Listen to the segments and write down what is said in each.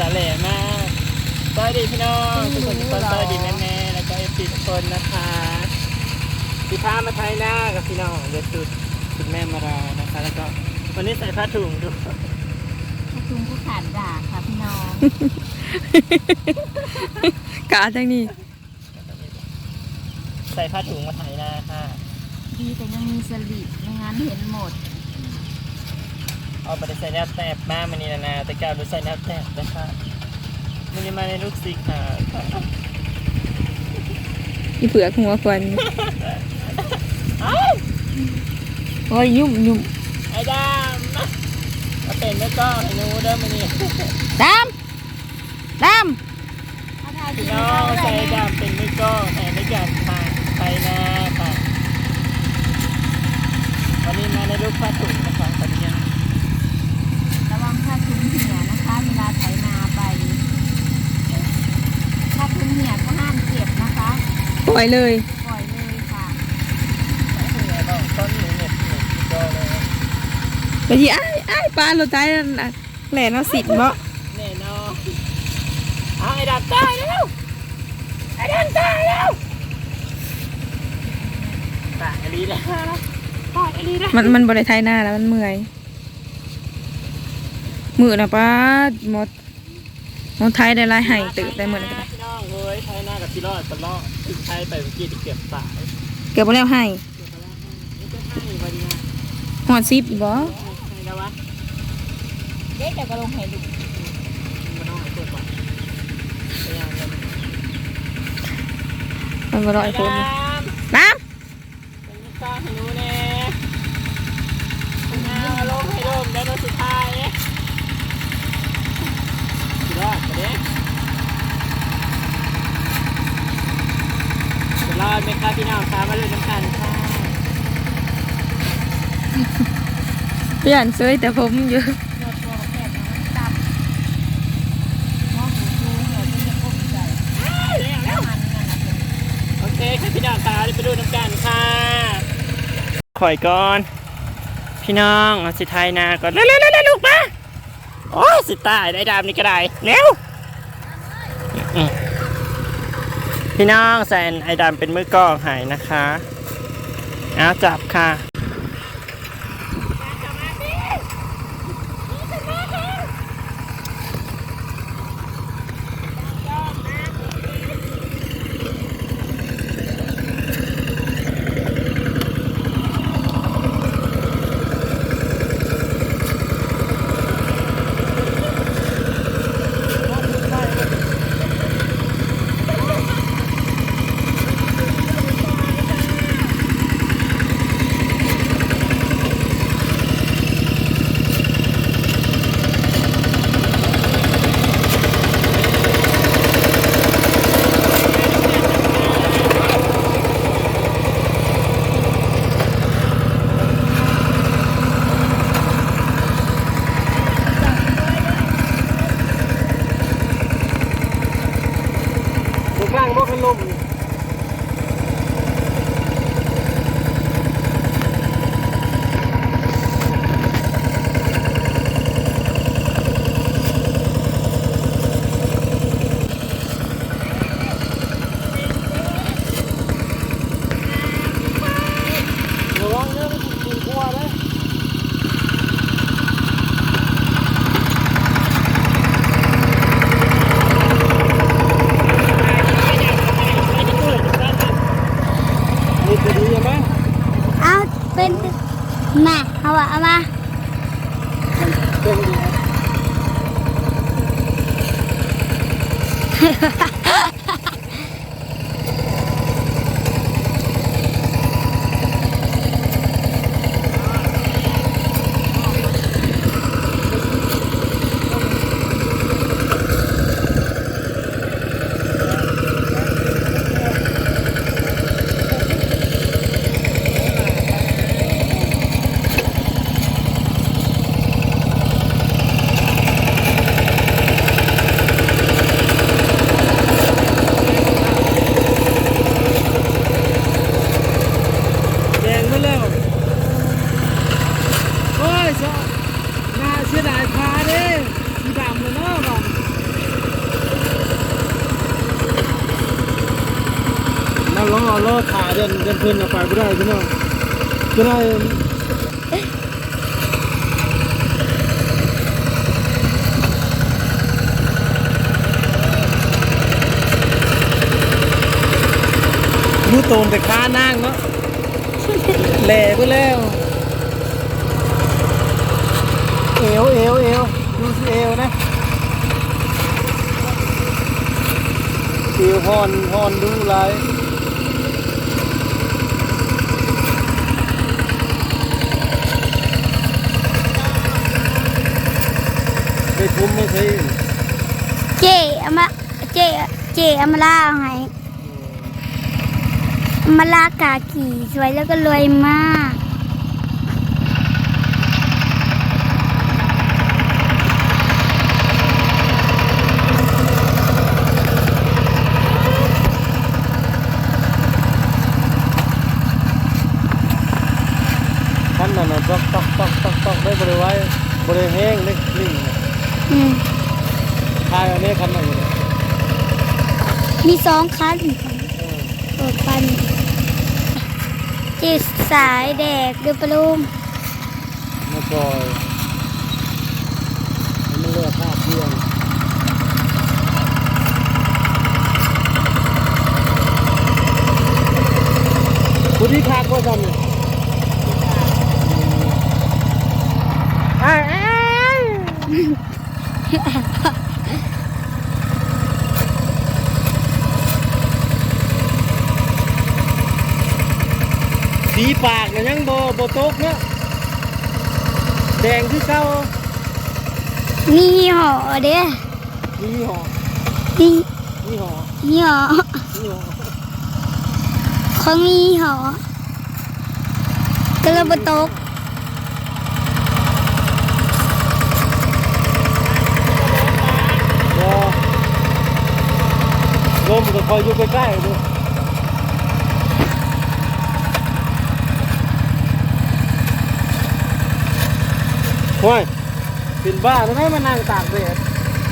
ตาแหล่มากสวัสดีพี่น้องทุกคนทุกคนสวัสดีแม่ๆแล้วก็เอฟซีทุกคนนะคะพี่พามาไทยหน้ากับพี่น้องเดือดสุดคุณแม่มารานะคะ แล้วก็วันนี้ใส่ผ้าถุงด้วยประชุมผู้ขาดด่าค่ะพี่น้องกาจังนี่ใส่ผ้าถุงมาไทยหน้าค่ะ ดีแต่ยังมีสลิปไม่งั้นเห็นหมด เอาไปใส่แนวแตบมามันนี่นะนะแต่กาวดูใส่แนวแตบนะคะมันนี่มาในลูกซิกค่ะอีเผือกหัวควันโอ้ยยุ่มยุ่มไอ้ดำมามาเป็นแล้วก็ให้หนูเด้อมันนี่ดำดถ้าทายดีพี่น้องใส่ดำเป็นมือกล้องแทนในการทางไทยนาค่ะวันนี้มาในลูกผ้าถุงนะคะตอนนี้ ระวังผ้าคลุมเหี่ยนะคะ เวลาไถนาไปผ้าคลุมเหี่ยก็ห้ามเก็บนะคะำปล่อยเลย ปล่อยเลยค่ะต้นหนูเน็ตเน็ตก็เลยบางทีอ้ายอ้ายปลาโรตายนั่นน่ะแหล่เอาสิทธิ์เนาะแน่นอนเอาไอ้ดำตายแล้วไอ้ดำตายแล้วตายอลีนะตายอลีนะมันมันบริไทยหน้าแล้วมันเมื่อย มือนะป้าหมดหมดไทยได้หลายไห้ตื่นได้เหมือนกันพี่น้องเฮ้ยไทยหน้ากับพี่รอดตลอดถึงไทยไปเมื่อกี้ที่เก็บสายเกือบบ่แล้วให้เก็บไปแล้วนี่ก็ให้วันนี้นะหอดซิปอีกบ่ให้แล้ววะเด็กจะกระลงให้ดูมันต้องให้ตัวก่อนพยายามเลยมันบ่ร้อยคนไอ้น้ดำเป็นมิตรให้หนูแน่เอาลงให้โดมได้โดนสุดท้ายพี่รอดมาเด้พี่รอดไหมครับ พี่น้องครับมาเลยน้ำกันค่ะำเปลี่ยนเซยแต่ผมอยู่โดดตัวแค่นั้นตับมองหูดูเหี่ยวที่จะก้มใจน้ำมันนั่นน่ะเป็นโอเคค่ะพี่น้องครับไปดูน้ำกันค่ะข่อยก่อน พี่น้องเอาสิไทยนาก่อนเร็วเร็วเร็วเร็วลูกมาโอ้ยสิตายได้ดำนี่ก็ได้เร็วอืม พี่น้องแซนไอดำเป็นมือกล้องหายนะคะเอาจับค่ะ ดูข้างพวกพัดลมระวังเรื่องกินกลัวนะนี่ จะดีไหมเอาเป็นมาเอาอะเอามาเป็นดีแด สีน่าเสียดายพาเด้ที่ดำเลยเนาะบังแล้วล้อล้อขาเดินเดินเพิ่นไปไม่ได้พี่น้องจะได้รู้ตรนแต่ค้านั่งเนาะเละไปแล้ว เอวเอวเอวดูสิเอวนะเอวฮอนฮอนดูไรไปทุ่มไม่ใช่เจเอามาเจเจเอามาลาเอาให้เอามาลากาขี่สวยแล้วก็รวยมาก ขั้ นนั้นนะตอกตอกตอกตอกตอกได้บริไว้บริแห้งเล็กลิ่งอืมทายอันนี้คันไหนเนี่ยมีสองคันเออคันจีสายแดกเดือปลุงมาปล่อยมันเลือกภาพเที่ยงผู้ที่ขาดก็ทำเนี่ย สีปากเนี่ยยังโบโบตกเนาะแดงคือเก้ามียี่ห้อเด้อมีหอมีมีหอยี่ห้อมีหอเขามียี่ห้อก็เลยบตก บอ ลมก็คอยอยู่ใกล้ๆดูโอ้ยเป็นบ้าทำไมมานั่งตากแดด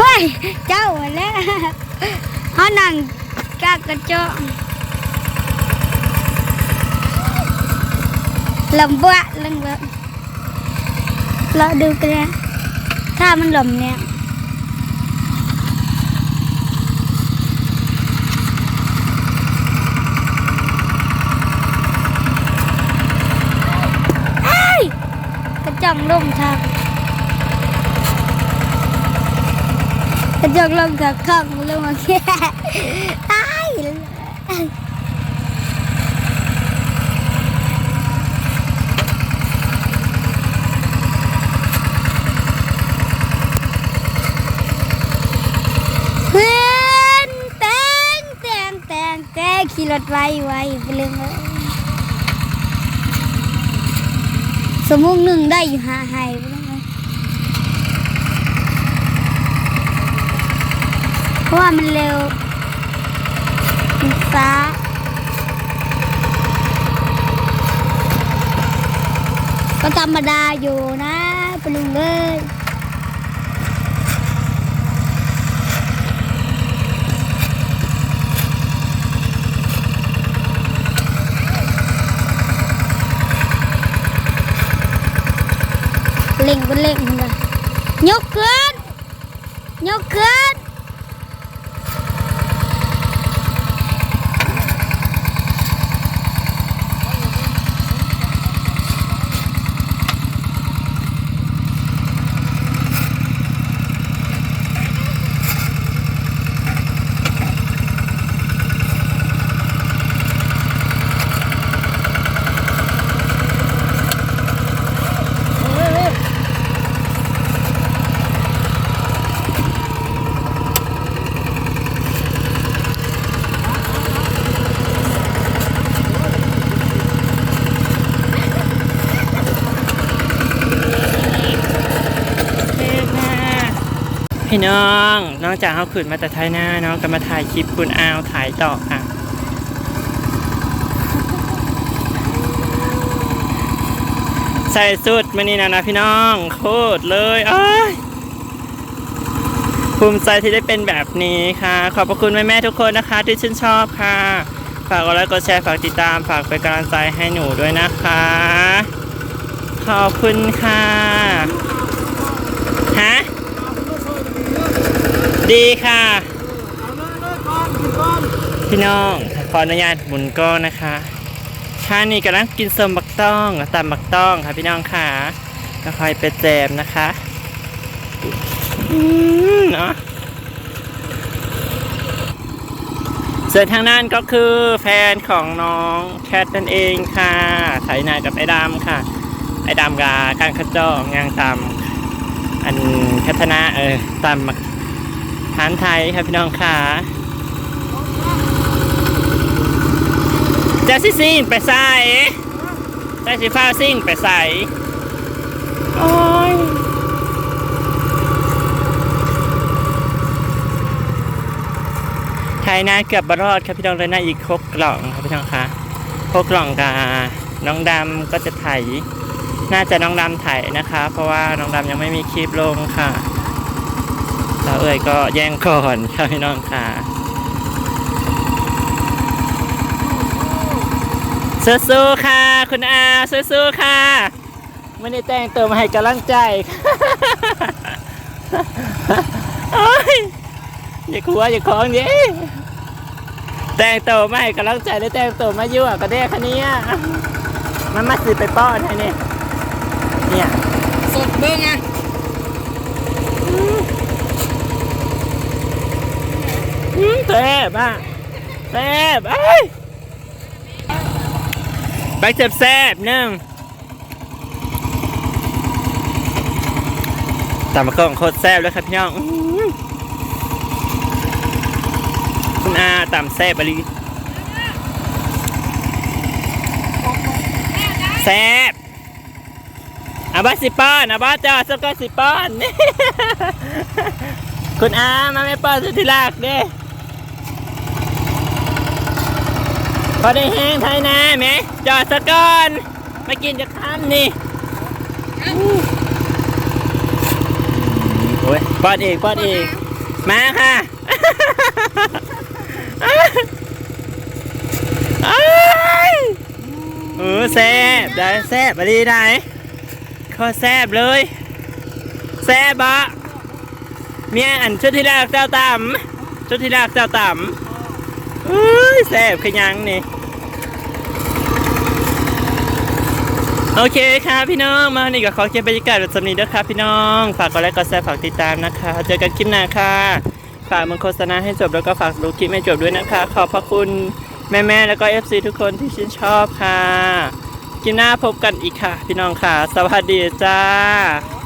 ว้ยเจ้าแล้วเขานั่งกากกระจกลำบะลำบะเราดูกันนะถ้ามันหล่มเนี่ยเอ้ยกระ จ่องลงทางกระจกลงกับข้างลงมาแค่ตายเพื่อนแตงแตงแตงแตงขี่รถไวไวไปเลยมา สมมุติหนึ่งได้อยู่หาไฮเลยมาเพราะว่ามันเร็วมันฟ้าก็ธรรมดาอยู่นะปลุงเลย เล่งบนเล่งเลยยกขึ้นยกขึ้น พี่น้องนอกจากเขาขึ้นมาแต่ท้ายหน้าเนาะก็มาถ่ายคลิปคุณอาวถ่ายต่อค่ะใส่สุดมานี่นะนะพี่น้องโคตรเลยเอ้ยภูมิใจที่ได้เป็นแบบนี้ค่ะ ขอบพระคุณแม่ๆทุกคนนะคะ ที่ชื่นชอบค่ะ ฝากกดไลค์กดแชร์ฝากติดตามฝากเป็นกำลังใจให้หนูด้วยนะคะ ขอบคุณค่ะฮะ ดีค่ะ พี่น้องขออนุญาตหมุนก้อนนะคะท่านี่กำลังกินสมบักต้องตำบักต้องค่ะพี่น้องค่ะก็คอยไปแจมนะคะอืมเนาะส่วนทางนั้นก็คือแฟนของน้องแคทนั่นเองค่ะไถนากับไอ้ดำค่ะ ไอ้ดำกับการขจองงางตำอันพัฒนาเออตำ บักทานไทยค่ะพี่น้องค่ะจะสิซิ่งไปใส่จะสิฟ้าซิ่งไปใส่โอ้ยไทยนาเกือบบรอดครับพี่น้องเลยนะอีกคกกล่องครับพี่น้องคะคกกล่องกับน้องดำก็จะไถน่าจะน้องดำไถนะคะ เพราะว่าน้องดำยังไม่มีคลิปลงค่ะ แล้วเอ่ยก็แย่งก่อนครับพี่น้องค่ะสู้ๆค่ะ คุณอาสู้ๆค่ะไม่ได้แต่งตัวมาให้กำลังใจโอ้ยอย่าขัวอย่าคล้องดิแต่งตัวมาให้กำลังใจได้แต่งตัวมายั่วก็ได้คันนี้มันมาสิไปป้อนให้เนี่ยเนี่ยสดเบิ่งอะ อืม แซ่บอะแซ่บเอ้ไปเจ็บแซ่บนึ่งตามมาก็โคตรแซ่บเลยครับพี่น้องคุณอาตามแซ่บบรีแซ่บอาบัสสิป้อนอาบัสจ้าสักก็สิป้อน คุณอามาไม่ป้อนสุดที่รักเด้ พอได้แห้งไทยนาไหมจอดสะก่อนมากินจะข้ามนี่โอ้ยปอนเองป้อนเองมาค่ะอ้ายเออแซ่บได้แซ่บมาดีได้ข้อแซ่บเลยแซ่บะเมียอันชุดที่แรกเจ้าต่ำชุดที่แรกเจ้าต่ำ เอ้ยแซ่บขยังนี่โอเคครับพี่น้องมานี่ก็ขอเก็บบรรยากาศแบบสำนีด้วยครับพี่น้อง ฝากกดไลค์กดแชร์ฝากติดตามนะคะ เจอกันคลิปหน้าค่ะ ฝากมันโฆษณาให้จบแล้วก็ฝากดูคลิปให้จบด้วยนะคะ ขอบพระคุณแม่ๆแล้วก็ FC ทุกคนที่ชื่นชอบค่ะคลิปหน้าพบกันอีกค่ะ พี่น้องค่ะ สวัสดีจ้า